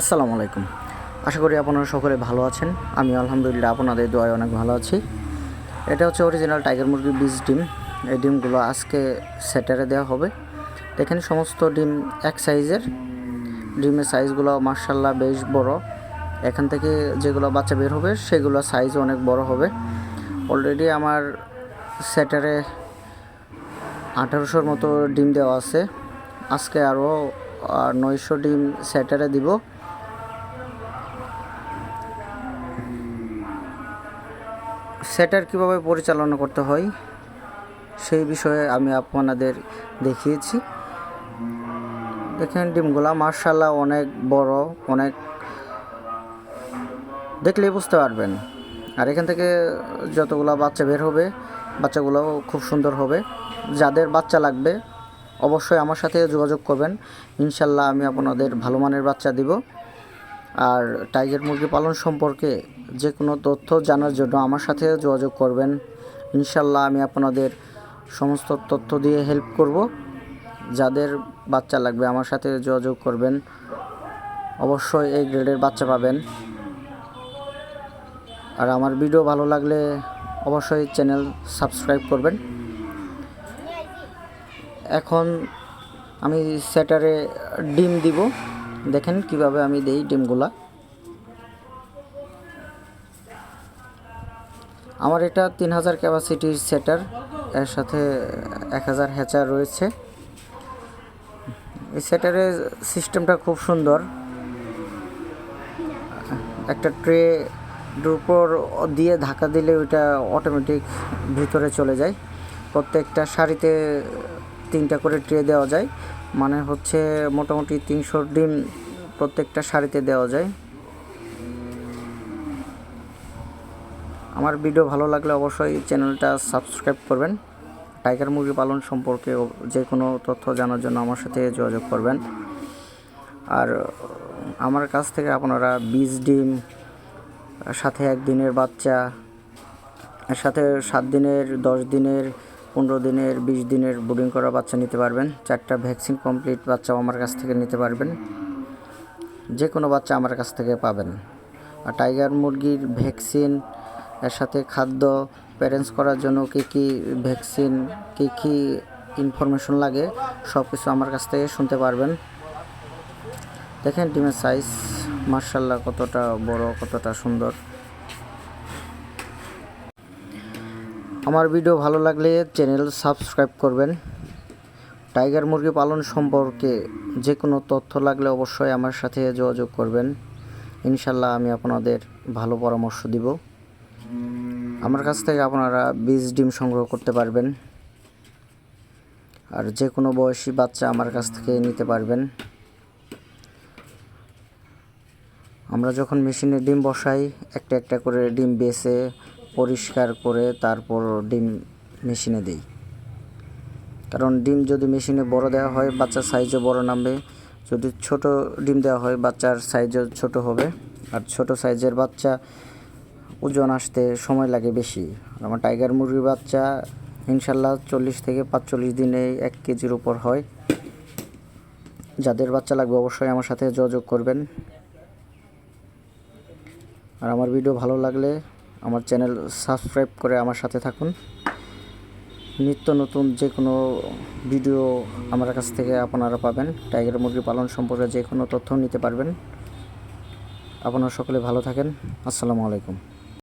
আসসালামু আলাইকুম। আশা করি আপনারা সকলে ভালো আছেন। আমি আলহামদুলিল্লাহ আপনাদের দোয়ায় অনেক ভালো আছি। এটা হচ্ছে অরিজিনাল টাইগার মুরগির বীজ ডিম। এই ডিমগুলো আজকে সেটারে দেওয়া হবে। দেখেন সমস্ত ডিম এক সাইজের। ডিমের সাইজগুলো মার্শাল্লাহ বেশ বড়। এখান থেকে যেগুলো বাচ্চা বের হবে, সেগুলো সাইজ অনেক বড় হবে। অলরেডি আমার সেটারে আঠারোশোর মতো ডিম দেওয়া আছে। আজকে আরও নয়শো ডিম স্যাটারে দিব। সেটার কীভাবে পরিচালনা করতে হয়, সেই বিষয়ে আমি আপনাদের দেখিয়েছি। দেখেন ডিমগুলা মার্শাল্লাহ অনেক বড়, অনেক দেখলেই বুঝতে পারবেন। আর এখান থেকে যতগুলো বাচ্চা বের হবে বাচ্চাগুলো খুব সুন্দর হবে। যাদের বাচ্চা লাগবে, অবশ্যই আমার সাথে যোগাযোগ করবেন। ইনশাল্লাহ আমি আপনাদের ভালো মানের বাচ্চা দিব। আর টাইগার মুরগি পালন সম্পর্কে যে কোনো তথ্য জানার জন্য আমার সাথে যোগাযোগ করবেন। ইনশাল্লাহ আমি আপনাদের সমস্ত তথ্য দিয়ে হেল্প করব। যাদের বাচ্চা লাগবে আমার সাথে যোগাযোগ করবেন। অবশ্যই এই গ্রেডের বাচ্চা পাবেন। আর আমার ভিডিও ভালো লাগলে অবশ্যই চ্যানেল সাবস্ক্রাইব করবেন। এখন আমি সেটারে ডিম দিব। দেখেন কীভাবে আমি দেই ডিমগুলা। আমার এটা তিন হাজার ক্যাপাসিটির সেটার এর সাথে এক হাজার হ্যাচার রয়েছে। এই সেটারের সিস্টেমটা খুব সুন্দর। একটা ট্রে উপর দিয়ে ধাক্কা দিলে ওইটা অটোমেটিক ভিতরে চলে যায়। প্রত্যেকটা শাড়িতে তিনটা করে ট্রে দেওয়া যায়। মানে হচ্ছে মোটামুটি তিনশো ডিম প্রত্যেকটা শাড়িতে দেওয়া যায়। আমার ভিডিও ভালো লাগলে অবশ্যই চ্যানেলটা সাবস্ক্রাইব করবেন। টাইগার মুরগি পালন সম্পর্কে যে কোনো তথ্য জানার জন্য আমার সাথে যোগাযোগ করবেন। আর আমার কাছ থেকে আপনারা বীজ, ডিম, সাথে একদিনের বাচ্চা, সাথে সাত দিনের, দশ দিনের, পনেরো দিনের, বিশ দিনের বোর্ডিং করা বাচ্চা নিতে পারবেন। চারটা ভ্যাকসিন কমপ্লিট বাচ্চাও আমার কাছ থেকে নিতে পারবেন। যে কোনো বাচ্চা আমার কাছ থেকে পাবেন। আর টাইগার মুরগির ভ্যাকসিন এর সাথে খাদ্য প্যারেন্টস করার জন্য কী কী ভ্যাকসিন কী কী ইনফরমেশন লাগে সব কিছু আমার কাছ থেকে শুনতে পারবেন। দেখেন ডিমের সাইজ মার্শাল্লাহ কতটা বড়, কতটা সুন্দর। আমার ভিডিও ভালো লাগলে চ্যানেল সাবস্ক্রাইব করবেন। টাইগার মুরগি পালন সম্পর্কে যে কোনো তথ্য লাগলে অবশ্যই আমার সাথে যোগাযোগ করবেন। ইনশাল্লাহ আমি আপনাদের ভালো পরামর্শ দিব। আমার কাছ থেকে আপনারা বীজ ডিম সংগ্রহ করতে পারবেন। আর যে কোনো বয়সী বাচ্চা আমার কাছ থেকে নিতে পারবেন। আমরা যখন মেশিনে ডিম বসাই, একটা একটা করে ডিম বেছে, পরিষ্কার করে তারপর ডিম মেশিনে দিই। কারণ ডিম যদি মেশিনে বড় দেওয়া হয়, বাচ্চার সাইজও বড় নামবে। যদি ছোট ডিম দেওয়া হয়, বাচ্চার সাইজও ছোট হবে। আর ছোট সাইজের বাচ্চা ওজন আসতে সময় লাগে বেশি। আমার টাইগার মুরগির বাচ্চা ইনশাল্লাহ চল্লিশ থেকে পাঁচচল্লিশ দিনে এক কেজির উপর হয়। যাদের বাচ্চা লাগবে অবশ্যই আমার সাথে যোগাযোগ করবেন। আর আমার ভিডিও ভালো লাগলে আমার চ্যানেল সাবস্ক্রাইব করে আমার সাথে থাকুন। নিত্য নতুন যে কোনো ভিডিও আমার কাছ থেকে আপনারা পাবেন। টাইগার মুরগি পালন সম্পর্কে যে কোনো তথ্য নিতে পারবেন। আপনারা সকলে ভালো থাকেন। আসসালামু আলাইকুম।